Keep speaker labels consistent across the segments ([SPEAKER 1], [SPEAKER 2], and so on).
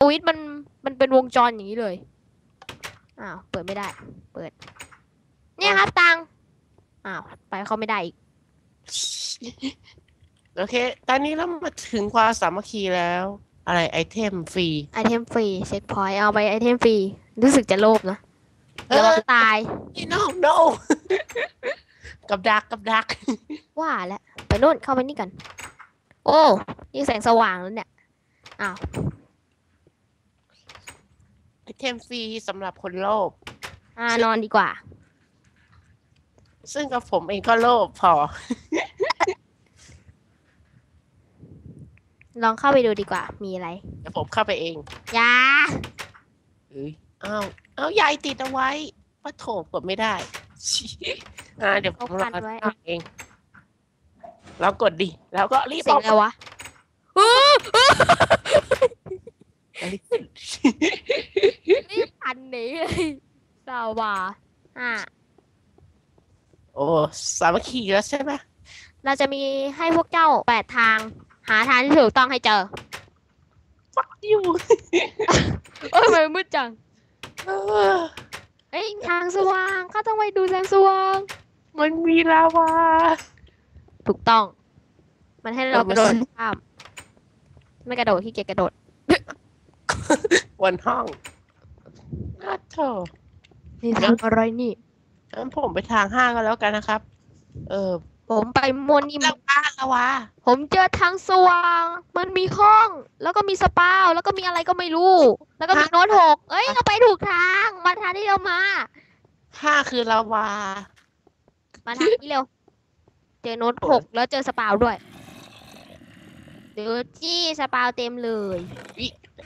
[SPEAKER 1] สวิตช์มันมันเป็นวงจรอย่างนี้เลย อ้าว เปิดไม่ได้ เปิด เนี่ยครับตัง อ้าว ไปเขาไม่ได้อีก
[SPEAKER 2] โอเค ตอนนี้เรามาถึงความสามัคคีแล้ว อะไรไอเทมฟรี
[SPEAKER 1] ไอเทมฟรีเช็คพอยต์เอาไปไอเทมฟรี รู้สึกจะโลภนะเดี๋ยวเราตาย
[SPEAKER 2] no no กับดักกับดัก
[SPEAKER 1] ว่าแล้วไปนู่นเข้าไปนี่กัน โอ้ นี่แสงสว่างแล้วเนี่ย อ้าว
[SPEAKER 2] ไอ เทมฟรีสำหรับคนโลภ
[SPEAKER 1] อ่านอนดีกว่า
[SPEAKER 2] ซึ่งกับผมเองก็โลภพอ
[SPEAKER 1] ลองเข้าไปดูดีกว่า มีอะไร
[SPEAKER 2] เดี๋ยวผมเข้าไปเอง
[SPEAKER 1] อยา
[SPEAKER 2] เอ้ยอ้าวอ้าวยายติดเอาไว้ปะโถกดไม่ได้ อ่าเดี๋ยวผมรอเข้าเองแล้วกดดิ แล้วก็รีบ
[SPEAKER 1] เสีย
[SPEAKER 2] องอก
[SPEAKER 1] อะไรวะอื้อ รีบพัน หนีเลยสาวาอ่า
[SPEAKER 2] โอ้สามัคคีแล้วใช่ไหม
[SPEAKER 1] เราจะมีให้พวกเจ้าแปดทาง หาทางที่ถูกต้องให้เจอ
[SPEAKER 2] ฟักอยู่
[SPEAKER 1] เอ้ยทำไมมืดจัง
[SPEAKER 2] เออ
[SPEAKER 1] เอ้ยทางสว่างข้าต้องไปดูแสงสว่าง
[SPEAKER 2] มันมีลาวา
[SPEAKER 1] ถูกต้อง มันให้เรา
[SPEAKER 2] เออกไม่
[SPEAKER 1] ระโดด
[SPEAKER 2] ใช่
[SPEAKER 1] ข้าม ไม่กระโดดที่เกียจกระโดด
[SPEAKER 2] บนห้อง น่าโถ
[SPEAKER 1] นี่ทางอะไรนี่
[SPEAKER 2] งั้นผมไปทางห้างก็แล้วกันนะครับ เออ
[SPEAKER 1] ผมไปมวนนี่
[SPEAKER 2] ลาวาลาวา
[SPEAKER 1] ผมเจอทางสว่าง มันมีห้อง แล้วก็มีสปาวแล้วก็มีอะไรก็ไม่รู้ แล้วก็มีโน้ตหกเอ้ยเราไปถูกทางมาทางที่เรามา
[SPEAKER 2] ห้าคือลาวา
[SPEAKER 1] มาทางนี้เร็ว เจอโน้ตหกแล้วเจอสปาวด้วยเดี๋ยวจี้สปาวเต็มเลย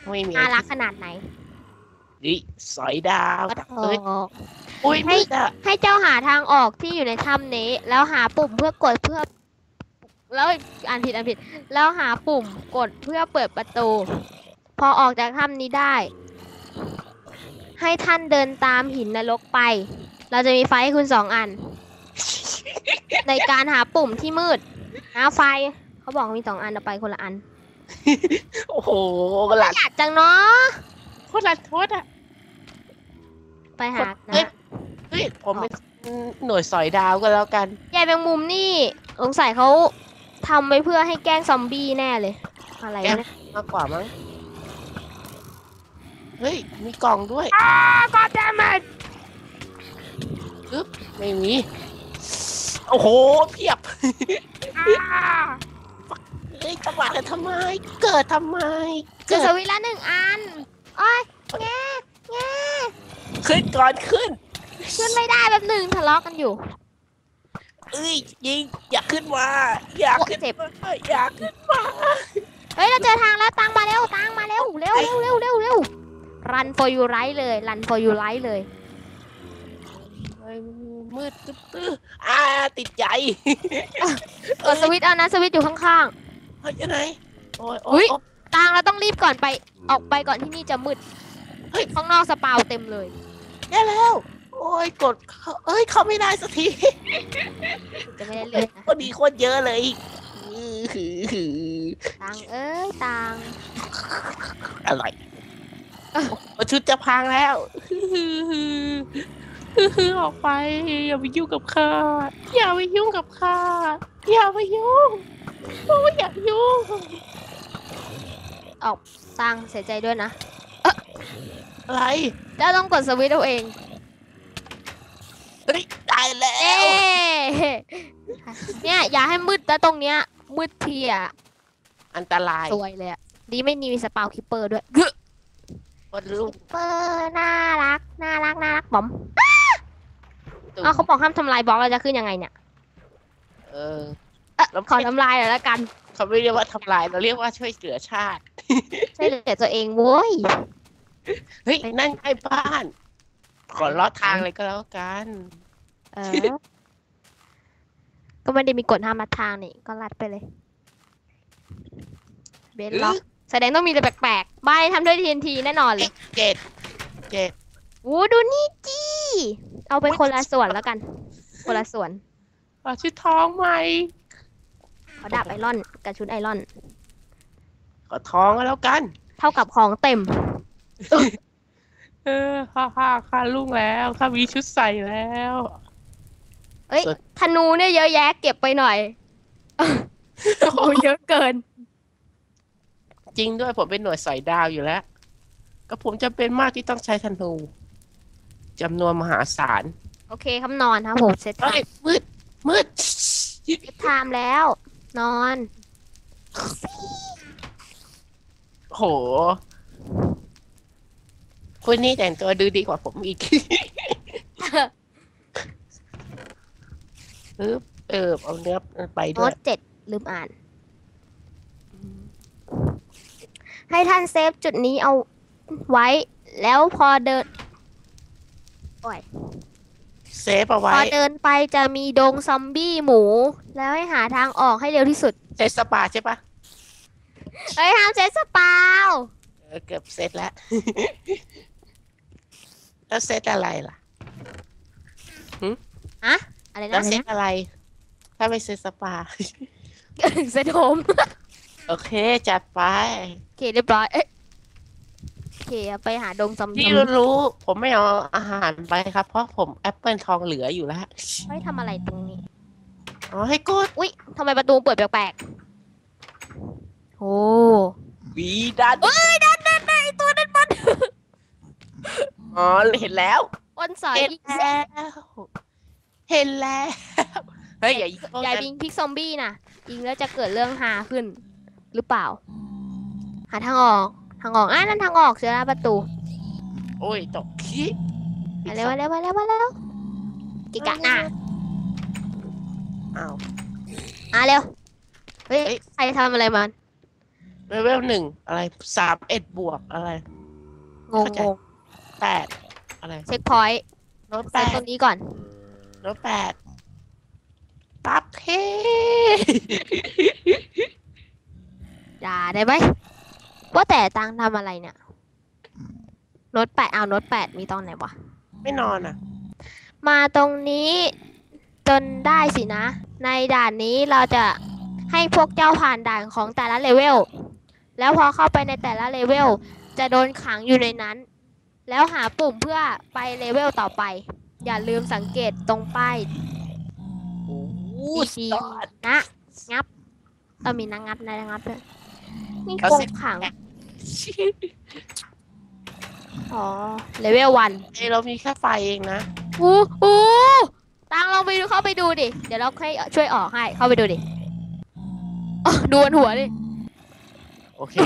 [SPEAKER 2] ไม่มี
[SPEAKER 1] น่ารักขนาดไหน
[SPEAKER 2] ดิสอยดาว
[SPEAKER 1] ก็เถ
[SPEAKER 2] เอ้ย
[SPEAKER 1] อะ
[SPEAKER 2] อุ้ย
[SPEAKER 1] ให้
[SPEAKER 2] มืดอะ
[SPEAKER 1] ให้เจ้าหาทางออกที่อยู่ในถ้ำนี้ แล้วหาปุ่มเพื่อกดเพื่อ แล้วอ่านผิดอ่านผิด แล้วหาปุ่มกดเพื่อเปิดประตู พอออกจากถ้ำนี้ได้ ให้ท่านเดินตามหินนรกไป เราจะมีไฟให้คุณสองอัน ในการหาปุ่มที่มืดหาไฟ เขาบอกมีสองอันเอาไปคนละอัน
[SPEAKER 2] โอ้โหหลัด
[SPEAKER 1] อยากจังเนาะ
[SPEAKER 2] โคตรหลัดโทษอะ
[SPEAKER 1] ไปหา
[SPEAKER 2] เฮ้ย
[SPEAKER 1] นะ
[SPEAKER 2] เฮ้ยผมเป็นหน่วยสอยดาวก็แล้วกัน
[SPEAKER 1] ยายแมงมุมนี่สงสัยเขาทำไว้เพื่อให้แกล้งซอมบี้แน่เลย อะไรวะเนี่ย
[SPEAKER 2] มากกว่ามั้งเฮ้ย มีกล่องด้วย
[SPEAKER 1] ก็จะมา
[SPEAKER 2] ไม่มี โอ้โห เพียบเฮ้ยจะมากันทำไม เกิดทำไม
[SPEAKER 1] เจอ
[SPEAKER 2] เกิ
[SPEAKER 1] ส
[SPEAKER 2] ด
[SPEAKER 1] วิตช์ละหนึ่งอัน โอ้ยแง่แง่
[SPEAKER 2] ขึ้นก่อนขึ้น
[SPEAKER 1] ขึ้นไม่ได้แบบหนึ่งทะเลาะกันอยู่
[SPEAKER 2] เอ้ยยิงอย่าขึ้นมาอย่าขึ้น
[SPEAKER 1] โอ้เจ็บ
[SPEAKER 2] มาอย่าขึ้นมา
[SPEAKER 1] เฮ้ย เราเจอทางแล้วตังมาเร็วตังมาเร็วเร็วเร็วเร็วเร็วเร็ว run for you right เลย run for you right เลย
[SPEAKER 2] เฮ้ยมืดตึ๊บตื้ออ่าติดใจ
[SPEAKER 1] กดสวิตช์เอานะสวิตช์อยู่ข้าง
[SPEAKER 2] เฮ้ยยังไงโอ้ย
[SPEAKER 1] อุ๊
[SPEAKER 2] โอ้
[SPEAKER 1] ย
[SPEAKER 2] ยโอ้ย
[SPEAKER 1] ๆตังเราต้องรีบก่อนไปออกไปก่อนที่นี่จะมืด
[SPEAKER 2] เฮ้ย
[SPEAKER 1] ข้างนอกสปาวเต็มเลย
[SPEAKER 2] แย่แล้ว โอ้ยกดเข้าเอ้ยเข้าไม่ได้สักที
[SPEAKER 1] จะไม่ได้เลือกนะ
[SPEAKER 2] คนดีโคตรเยอะเลยอื้อหือหือ
[SPEAKER 1] ตังเอ้ยตัง
[SPEAKER 2] อะไรโอ้ชุดจะพังแล้วฮือฮือฮือฮือออกไป อย่าไปยุ่งกับข้าอย่าไปยุ่งกับข้าอย่าไปยุ่งโอ้ยอย่ายุ่ง
[SPEAKER 1] ตังเสียใจด้วยนะ
[SPEAKER 2] อะไร
[SPEAKER 1] แล้วต้องกดสวิตช์เอาเอง
[SPEAKER 2] เฮ้ยได้แล้
[SPEAKER 1] เอ๊
[SPEAKER 2] ว
[SPEAKER 1] เนี่ยอย่าให้มืดแล้วตรงเนี้ยมืดทีอะ
[SPEAKER 2] อันตราย
[SPEAKER 1] สวยเลยอะดีไม่มีสปาวคิปเปอร์ด้วย
[SPEAKER 2] คนลูก
[SPEAKER 1] คิปเปอร์น่ารักน่ารักน่ารักบอม
[SPEAKER 2] ตุ่
[SPEAKER 1] อ้าวเขาบอกห้ามทำลายบล็อกเราจะขึ้นยังไงเนี่ย
[SPEAKER 2] เออ
[SPEAKER 1] เอ๊ะ
[SPEAKER 2] แล้ว
[SPEAKER 1] ขอทำลายหน่อยละกัน
[SPEAKER 2] เขาไม่เรียกว่าทำลาย เราเรียกว่าช่วยเหลือชาติ
[SPEAKER 1] ช่วยเหลือตัวเองโว้ย
[SPEAKER 2] เฮ้ยนั่นไอ้บ้าน ขอลอดทางเลยก็แล้วกัน
[SPEAKER 1] เออ ก็ไม่ได้มีกฎห้ามลัดทางนี่ ก็ลัดไปเลย เบนล็อกแสดงต้องมีอะไรแปลกๆใบทำด้วย TNT แน่นอนเลย
[SPEAKER 2] เจ็ดเจ็ด
[SPEAKER 1] โอ้ดูนี่จีเอาไปคนละส่วนแล้วกัน คนละส่วน
[SPEAKER 2] ขอชุดทองใหม่
[SPEAKER 1] ขอดาบไอรอนกับชุดไอรอน
[SPEAKER 2] ขอทองก็แล้วกัน
[SPEAKER 1] เท่ากับของเต็ม
[SPEAKER 2] เออข้าข้าข้าลุ่งแล้วข้ามีชุดใส่แล้ว
[SPEAKER 1] เอ้ย
[SPEAKER 2] ส่วน
[SPEAKER 1] ธนูเนี่ยเยอะแยะเก็บไปหน่อยโอ้โหเยอะเกิน
[SPEAKER 2] จริงด้วยผมเป็นหน่วยสอยดาวอยู่แล้ว ก็ผมจะเป็นมากที่ต้องใช้ธนูจำนวนมหาศาล
[SPEAKER 1] โอเคคำนอนครับผมเซตไท
[SPEAKER 2] เฮ้ย
[SPEAKER 1] ม์
[SPEAKER 2] มืด มืด
[SPEAKER 1] เซตไทม์แล้ว นอน
[SPEAKER 2] โห คุณนี่แต่งตัวดูดีกว่าผมอีกปึ๊บเออเอาเนื้อไป
[SPEAKER 1] โน้
[SPEAKER 2] ด้วย
[SPEAKER 1] ตเจ็ดลืมอ่าน ให้ท่านเซฟจุดนี้เอาไว้ แล้วพอเดินโอ้ย
[SPEAKER 2] เซฟเอา
[SPEAKER 1] พ
[SPEAKER 2] ไว้
[SPEAKER 1] อเดินไปจะมีดงซอมบี้หมู แล้วให้หาทางออกให้เร็วที่สุด
[SPEAKER 2] เซตสปาใช่ปะ
[SPEAKER 1] เฮ้ยห้ามเซตสปาว
[SPEAKER 2] เออเกือบเซตแล้ว แล้วเซตอะไรล่ะ
[SPEAKER 1] อะไร
[SPEAKER 2] แล้
[SPEAKER 1] นะ
[SPEAKER 2] วเซตอะไร ถ้าไม่เซตสปา
[SPEAKER 1] เซตโฮม
[SPEAKER 2] โอเค จัดไป
[SPEAKER 1] โอเคเรียบร้อย เอ้ยโอเคไปหาดงซอม
[SPEAKER 2] ที่
[SPEAKER 1] บี้
[SPEAKER 2] รู้ผมไม่เอาอาหารไปครับ เพราะผมแอปเปิลทองเหลืออยู่แล้ว
[SPEAKER 1] ไม่ทำอะไรตรงนี้
[SPEAKER 2] อ๋อให้กด
[SPEAKER 1] อุ้ยทำไมประตูเปิดแปลกๆ โอ้
[SPEAKER 2] วีดัน
[SPEAKER 1] เอ้ยดัน
[SPEAKER 2] อ๋อเห็นแล้ว
[SPEAKER 1] อ้นสอย
[SPEAKER 2] เห็น
[SPEAKER 1] อีก
[SPEAKER 2] แล้ว เห็นแล้วเฮ้ยอย่ายิงพวก
[SPEAKER 1] ยาย
[SPEAKER 2] นั้น
[SPEAKER 1] บิงพิกซอมบี้นะยิงแล้วจะเกิดเรื่องฮาขึ้น หรือเปล่า หาทางออกทางออกอะนั่นทางออกเจอแล้วประตู
[SPEAKER 2] โอ้ยตกขี้
[SPEAKER 1] มาเร็วมาเร็วมาเร็วมาเร็วกิกะหน้า
[SPEAKER 2] อ้าว
[SPEAKER 1] อะเร็วเฮ้ย
[SPEAKER 2] เฮ้ย
[SPEAKER 1] ใครทำอะไรมัน
[SPEAKER 2] เลเวลหนึ่งอะไรสามเอ็ดบวกอะไร
[SPEAKER 1] งง
[SPEAKER 2] เข้าใจ
[SPEAKER 1] งง
[SPEAKER 2] แปดอะไร
[SPEAKER 1] เช็คพอยต์
[SPEAKER 2] โน้ต
[SPEAKER 1] เซ
[SPEAKER 2] แป
[SPEAKER 1] ต
[SPEAKER 2] ด
[SPEAKER 1] ตรงนี้ก่อน
[SPEAKER 2] โน้ตแปดตับเท
[SPEAKER 1] อย่าได้ไหมว่าแต่ตังทำอะไรเนี่ยโน้ตแปดเอาโน้ตแปดมีตอนไหนวะ
[SPEAKER 2] ไม่นอนอะ
[SPEAKER 1] มาตรงนี้จนได้สินะ ในด่านนี้เราจะให้พวกเจ้าผ่านด่านของแต่ละเลเวล แล้วพอเข้าไปในแต่ละเลเวล จะโดนขังอยู่ในนั้น แล้วหาปุ่มเพื่อไปเลเวลต่อไป อย่าลืมสังเกตตรงป้าย
[SPEAKER 2] โอ้โห
[SPEAKER 1] ดี
[SPEAKER 2] สุด
[SPEAKER 1] ดี
[SPEAKER 2] ยอด
[SPEAKER 1] นะ งับต้องมีนางงับนะงับด้วยนี่
[SPEAKER 2] เอา
[SPEAKER 1] กรง
[SPEAKER 2] สิ
[SPEAKER 1] ขัง อ๋อ เลเวลวัน
[SPEAKER 2] เอ้ยเรามีแค่ไฟเองนะ
[SPEAKER 1] อู้อู้ตังลองไปดูเข้าไปดูดิ เดี๋ยวเราให้ช่วยออกให้ เข้าไปดูดิอ๋อดูบนหัวดิ
[SPEAKER 2] โอเค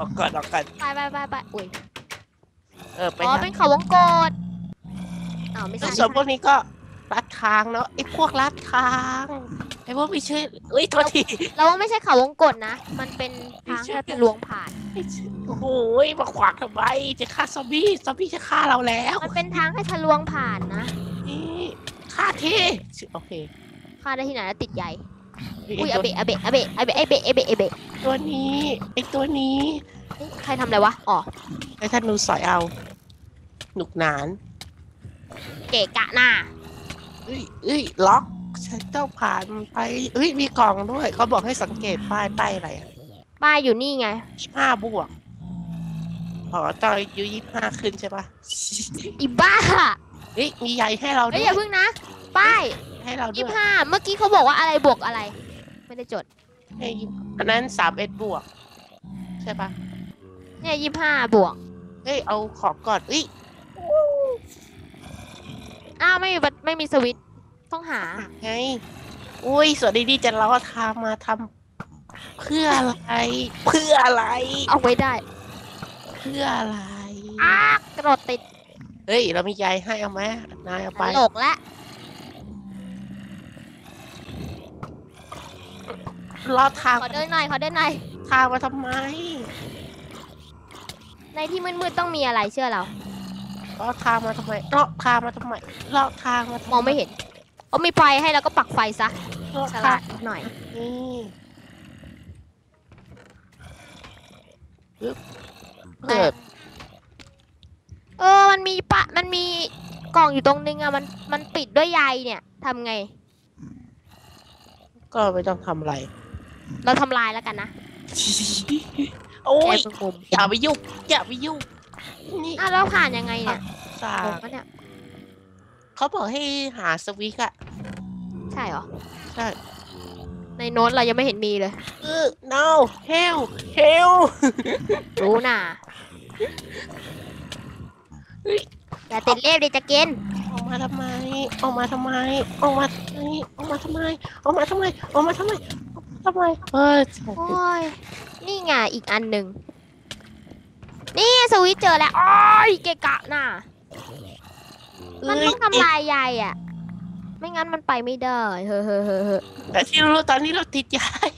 [SPEAKER 2] ออกก่อนออกก่อน
[SPEAKER 1] ไปไปไปไปอุ้ย
[SPEAKER 2] เออไป
[SPEAKER 1] อ๋อ
[SPEAKER 2] นะ
[SPEAKER 1] เป็นเขาวงกดอ้าวไม่ใช่
[SPEAKER 2] ส่วนพวกนี้ก็ลัดทางเนาะไอ้พวกลัดทางไอ้พวกไม่เชื่อเอ้ยโทษที
[SPEAKER 1] เราว่าไม่ใช่เขาวงกดนะ มันเป็นทาง
[SPEAKER 2] ไม่ใช่
[SPEAKER 1] แค่ทะลวงผ่าน
[SPEAKER 2] โอ้โหมาขวางทำไมจะฆ่าซอมบี้ซอมบี้จะฆ่าเราแล้ว
[SPEAKER 1] มันเป็นทางแค่ทะลวงผ่านนะ
[SPEAKER 2] นี่ฆ่าทีโอเค
[SPEAKER 1] ค่าได้ที่ไหนแล้วติดใหญ่
[SPEAKER 2] ไอ้
[SPEAKER 1] อุ้ย
[SPEAKER 2] ตั
[SPEAKER 1] อ
[SPEAKER 2] ว
[SPEAKER 1] เบะอเบะอเบะอเบะอเบะอเบะอเบะ
[SPEAKER 2] ตัวนี้ไอ้ตัวนี้
[SPEAKER 1] เอ๊ะ ใครทำอะไรวะ อ๋อ
[SPEAKER 2] ไอ้ท่านหนูสอยเอาหนุกหนาน
[SPEAKER 1] เกะกะหน้า
[SPEAKER 2] เอ้ยเอ้ยล็อกฉันต้องผ่านมันไปเอ้ยมีกล่องด้วยเขาบอกให้สังเกตป้ายป้ายอะไรอะ
[SPEAKER 1] ป้ายอยู่นี่ไง
[SPEAKER 2] ยี่ห้าบวกอ๋อตอนอายุยี่ห้าขึ้นใช่ปะ
[SPEAKER 1] อีบ้า
[SPEAKER 2] เฮ้ยมีใยให้เราด้
[SPEAKER 1] เฮ้
[SPEAKER 2] วย
[SPEAKER 1] อย่าพึ่งนะ ป้าย
[SPEAKER 2] ให้เราด้
[SPEAKER 1] ยี่
[SPEAKER 2] วย
[SPEAKER 1] ห้าเมื่อกี้เขาบอกว่าอะไรบวกอะไร ไม่ได้จด
[SPEAKER 2] ให้ยี่อันนั้นสามเอ็ดบวก ใช่ปะ
[SPEAKER 1] เนี่ยยี่ห้าบวก
[SPEAKER 2] เฮ้ยเอาของก่อนเอ้ย
[SPEAKER 1] อ้าวไม่มีบัตไม่มีสวิตช์ต้องหา
[SPEAKER 2] ไงอุ้ยสวัสดีดีจะล้อทางมาทำเพื่ออะไร เพื่ออะไร
[SPEAKER 1] เอาไว้ได้
[SPEAKER 2] เพื่ออะไร
[SPEAKER 1] อ้ากระโดดติด
[SPEAKER 2] เฮ้ยเรามีใยให้เอาไหมนายเอา
[SPEAKER 1] ต
[SPEAKER 2] ไป
[SPEAKER 1] ลกและ
[SPEAKER 2] ล้อทาง
[SPEAKER 1] ขอเดินหน่อยขอเดินหน่อย
[SPEAKER 2] ทางมาทำไม
[SPEAKER 1] ในที่มืดๆต้องมีอะไรเชื่อเรา
[SPEAKER 2] ล้อทางมาทำไมล้อทางมาทำไมล้อทางมาทำ
[SPEAKER 1] มองไม่เห็นเอามีไฟให้แล้วก็ปักไฟซะ
[SPEAKER 2] ล้อ
[SPEAKER 1] ฉ
[SPEAKER 2] ทา
[SPEAKER 1] ลางดหน่อย
[SPEAKER 2] นี่ปึ๊บ
[SPEAKER 1] แต่
[SPEAKER 2] เปิด
[SPEAKER 1] เออ มันมีปะ มันมีกล่องอยู่ตรงนึงอะมันมันปิดด้วยใยเนี่ยทำไง
[SPEAKER 2] ก็ไม่ต้องทำอะไร
[SPEAKER 1] เราทำลายแล้วกันนะ
[SPEAKER 2] โอ้
[SPEAKER 1] แก
[SPEAKER 2] ย
[SPEAKER 1] เป็นมุม
[SPEAKER 2] อย่าไปยุ่งอย่าไปยุ่งนี่
[SPEAKER 1] อะแล้วผ่านยังไงเนี่ย
[SPEAKER 2] สาง
[SPEAKER 1] งปะเนี่ย
[SPEAKER 2] เขาบอกให้หาสวิกอะ
[SPEAKER 1] ใช่เหรอ
[SPEAKER 2] ใช่
[SPEAKER 1] ในโน้ตเรายังไม่เห็นมีเลย
[SPEAKER 2] เออ no hell hell
[SPEAKER 1] รู้น่ะ
[SPEAKER 2] เฮ้ย
[SPEAKER 1] อย่าติดเล็บดิจะกิน
[SPEAKER 2] ออกมาทำไม ออกมาทำไม ออกมาทำไมออกมาทำไม ออกมาทำไม ออกมาทำไม ออกมาทำไม เฮ้ย
[SPEAKER 1] โอ้ย นี่ไงอีกอันหนึ่งนี่สวิตช์เจอแล้วโอ้ยเกะกะน่ะมันต้องทำลายใยอะ ไม่งั้นมันไปไม่ได้ เฮ้อเฮ้อเฮ้อเฮ้อ
[SPEAKER 2] แต่ที่รู้ตอนนี้เราติดยาย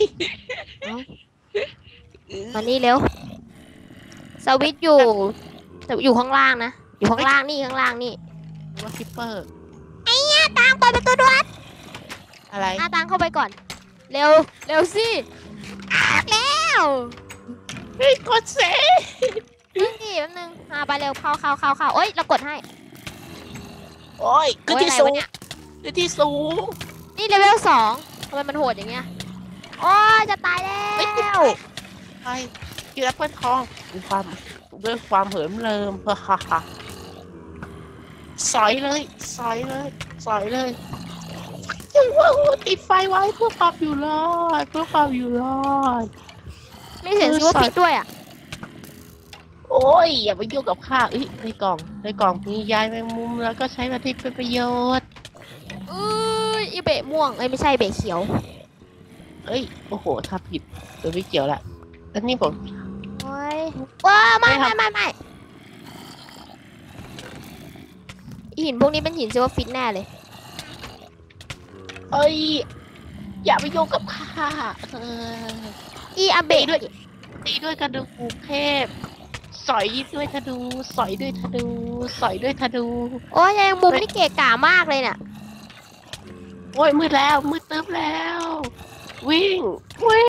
[SPEAKER 1] มานี่เร็วสวิตช์อยู่อยู่ข้างล่างนะ อยู่ข้างล่างนี่ข้างล่างนี่
[SPEAKER 2] ว่าคิปเปอร์
[SPEAKER 1] ตามเปิดประตูด้วย
[SPEAKER 2] อะไร
[SPEAKER 1] หน้าตังเข้าไปก่อน เร็ว เร็วสิอะแล้ว
[SPEAKER 2] เฮ้ยกดเซ
[SPEAKER 1] นี่แป๊บนึงมาไปเร็วเข้าเข้าเข้าเข้าเอ้ยเรากดให้
[SPEAKER 2] โอ้ยขึ้น
[SPEAKER 1] โอ้ย
[SPEAKER 2] ที่
[SPEAKER 1] อะไร
[SPEAKER 2] สู
[SPEAKER 1] วะ
[SPEAKER 2] ง
[SPEAKER 1] เนี่ย
[SPEAKER 2] ขึ้นที่สูง
[SPEAKER 1] นี่เลเวลสองทำไมมันโหดอย่างเงี้ยโอ้ยจะตายแล้ว
[SPEAKER 2] ไปกินแอปเปิลทองด้วยความด้วยความเหิมเริมฮ่าฮ่าฮ่าสอยเลยสอยเลยสอยเลยยังว่าติดไฟไว้เพื่อความอยู่รอดเพื่อความอยู่รอด
[SPEAKER 1] มีเสียงซิวฟิตด้วยอะ
[SPEAKER 2] โอ้ยอย่าไปยุ่งกับข้าเอ้ยในกล่องในกล่องมียายแมงมุมแล้วก็ใช้มาที่เป็นประโยชน์
[SPEAKER 1] เอ้ยอีเบะม่วงเอ้ยไม่ใช่เบะเขียว
[SPEAKER 2] เอ้ยโอ้โหถ้าผิดเดี๋ยวไม่เกี่ยวละอันนี้ผม
[SPEAKER 1] โอ้ยว้าไม่
[SPEAKER 2] ไม่
[SPEAKER 1] ไม่
[SPEAKER 2] ครับ
[SPEAKER 1] ไม่ไม่อีหินพวกนี้เป็นหินซิวฟิตแน่เลย
[SPEAKER 2] เอ้ยอย่าไปยุ่งกับข้าเออ
[SPEAKER 1] อีอาเบะ
[SPEAKER 2] ตีด้วยตีด้วยกระดูกเทพสอยด้วยธนูสอยด้วยธนูสอยด้วยธนู
[SPEAKER 1] โอ้ยยังมุมนี่เกะกะมากเลยเนี่ย
[SPEAKER 2] โอ้ยมืดแล้วมืดตึ๊บแล้ว วิ่งวิ่ง